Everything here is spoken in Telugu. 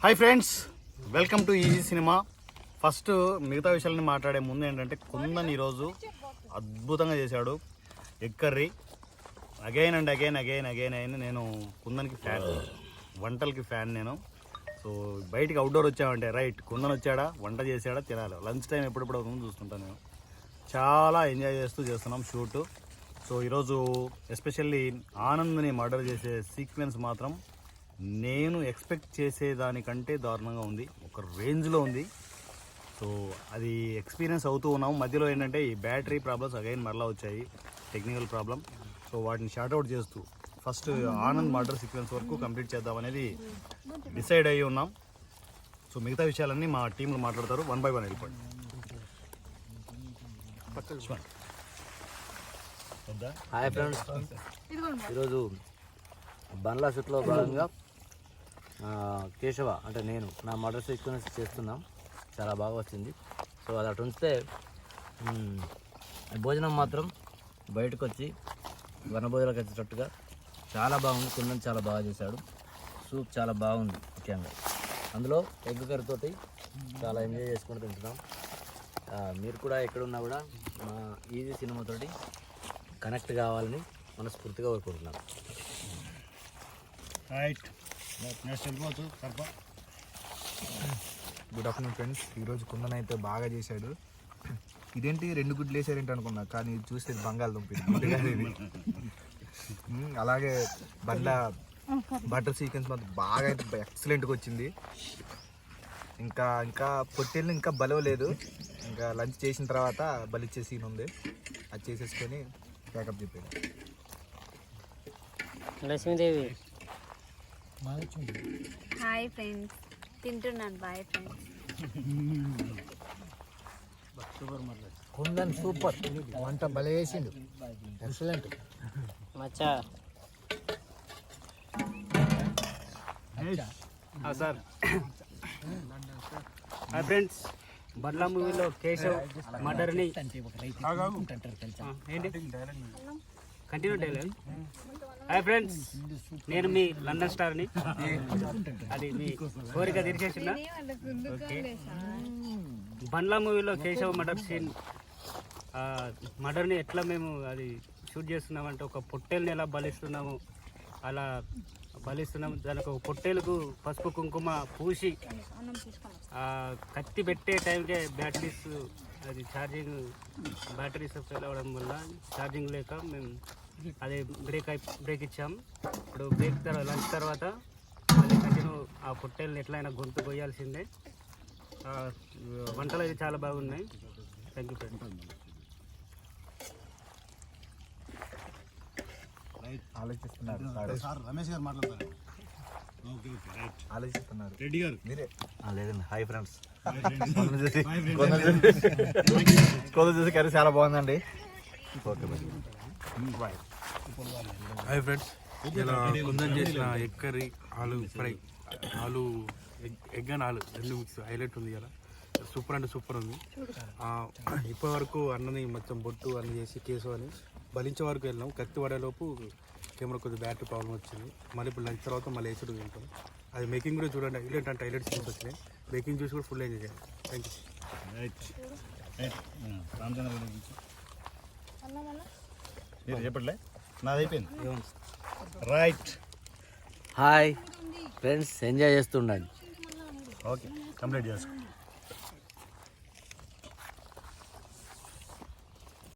Hi friends welcome to easy cinema first మిగతా విషయాలని మాట్లాడే ముందు ఏంటంటే కుందన్ ఈరోజు అద్భుతంగా చేశాడు. Egg curry again and again again again అయిన నేను కుందన్కి ఫ్యాన్ వంటలకి ఫ్యాన్ నేను. సో బయటికి అవుట్డోర్ వచ్చామంటే రైట్ కుందన్ వచ్చాడా? వంట చేసాడా తినాలి. లంచ్ టైం ఎప్పుడెప్పుడు అవుతుందో చూస్తుంటాను నేను. చాలా ఎంజాయ్ చేస్తూ చేస్తున్నాం షూట్ సో ఈరోజు ఎస్పెషల్లీ ఆనంద్ని మర్డర్ చేసే సీక్వెన్స్ మాత్రం నేను ఎక్స్పెక్ట్ చేసేదానికంటే దారుణంగా ఉంది. ఒక రేంజ్లో ఉంది. సో అది ఎక్స్పీరియన్స్ అవుతూ ఉన్నాం. మధ్యలో ఏంటంటే ఈ బ్యాటరీ ప్రాబ్లమ్స్ అగైన్ మరలా వచ్చాయి. టెక్నికల్ ప్రాబ్లం సో వాటిని షార్ట్అవుట్ చేస్తూ ఫస్ట్ ఆనంద్ మర్డర్ సీక్వెన్స్ వరకు కంప్లీట్ చేద్దాం అనేది డిసైడ్ అయ్యి ఉన్నాం. సో మిగతా విషయాలన్నీ మా టీంలో మాట్లాడతారు. వన్ బై వన్ వెళ్ళిపోండి? Hi friends. ఈరోజు బండ్లా షూట్లో భాగంగా కేశవ అంటే నేను నా మర్డర్ సీక్వెన్స్ చేస్తున్నాం. చాలా బాగా వచ్చింది. సో అది అటు ఉంచితే భోజనం మాత్రం బయటకు వచ్చి వనభోజనాలకు వచ్చేటట్టుగా చాలా బాగుంది. కుందని చాలా బాగా చేశాడు. సూప్ చాలా బాగుంది ముఖ్యంగా. అందులో ఎగ్ కర్రీతోటి చాలా ఎంజాయ్ చేసుకుని తింటున్నాం. మీరు కూడా ఎక్కడున్నా కూడా మా ఈజీ సినిమాతోటి కనెక్ట్ కావాలని మనస్ఫూర్తిగా కోరుకుంటున్నాను. రైట్ నెక్స్ట్ వెళ్ళిపోవచ్చు గుడ్ ఆఫ్టర్నూన్ ఫ్రెండ్స్ ఈరోజు కుండన అయితే బాగా చేశాడు. ఇదేంటి? రెండు గుడ్లు వేసారేంటి అనుకున్నా కానీ చూస్తే బంగాళదుంప అలాగే బండ్ల బటర్ సీక్వెన్స్ మాత్రం బాగా ఎక్సలెంట్గా వచ్చింది. ఇంకా ఇంకా పొట్టేళ్ళు ఇంకా బలవలేదు. ఇంకా లంచ్ చేసిన తర్వాత బలిచ్చే సీన్ ఉంది. అది చేసేసుకొని ప్యాకప్ చెప్పాడు లక్ష్మీదేవి. Hi friends. తింటున్నాను బాయ్ ఫ్రెండ్స్. కుందన్ సూపర్. వంట భలే వేసిండు ఎక్సలెంట్. మచ్చా. సార్. హాయ్ ఫ్రెండ్స్ బడ్లా మూవీలో కేశవ్ మర్డర్ని ఆ, ఏంటి? కంటిన్యూ డైలాగ్ హాయ్ ఫ్రెండ్స్ నేను మీ లండన్ స్టార్ని అది మీ కోరిక తీర్చేసిన ఓకే బండ్లా మూవీలో కేశవ్ మర్డర్ సీన్ మర్డర్ని ఎట్లా మేము అది షూట్ చేస్తున్నామంటే ఒక పొట్టెల్ని ఎలా బలిస్తున్నాము అలా బలిస్తున్నాం. దానికి ఒక పొట్టేలకు పసుపు కుంకుమ పూసి కత్తి పెట్టే టైంకే బ్యాటరీస్ అది ఛార్జింగ్ బ్యాటరీస్ ఫెయిల్ అవ్వడం వల్ల ఛార్జింగ్ లేక మేము అది బ్రేక్ అయి బ్రేక్ ఇచ్చాం. ఇప్పుడు బ్రేక్ తర్వాత లంచ్ తర్వాత మళ్ళీ కంటిన్యూ ఆ పొట్టేలను ఎట్లయినా గొంతు కొయ్యాల్సిందే. వంటలు అయితే చాలా బాగున్నాయి. థ్యాంక్ యూ ఆలోచిస్తున్నారు సార్. రమేష్ గారు మాట్లాడతారు. ఓకే ఓకే రైట్ ఆలోచిస్తున్నారు. రెడ్డి గారు. మీరే. లేదండి. హాయ్ ఫ్రెండ్స్ కొంత చూసి కర్రీ చాలా బాగుందండి. హాయ్ ఫ్రెండ్స్ ఇలా కుందన్ చేసిన ఎగ్ కర్రీ ఆలు ఫ్రై ఆలు ఎగ్ ఎగ్ అండ్ ఆలు రెండు మిక్స్ హైలైట్ ఉంది కదా సూపర్ అంటే సూపర్ ఉంది. ఆ, ఇప్పటి వరకు అన్నని మొత్తం బొట్టు అన్ని చేసి కేసు అని బలించే వరకు వెళ్ళాం కత్తి పడేలోపు కెమెరా కొద్దిగా బ్యాటరీ ప్రాబ్లం వచ్చింది. మళ్ళీ ఇప్పుడు లంచ్ తర్వాత మళ్ళీ వేసుడు తింటాం. అది మేకింగ్ కూడా చూడండి. హైలైట్ అంటే హైలైట్ సీన్స్ వచ్చినాయి. మేకింగ్ చూసి కూడా ఫుల్ ఎంజాయ్ చేయాలి. థ్యాంక్ యూ చెప్పట్లే నాది అయిపోయింది. రైట్. హాయ్. ఫ్రెండ్స్ ఎంజాయ్ చేస్తుండండి. ఓకే. కంప్లీట్ చేసుకో.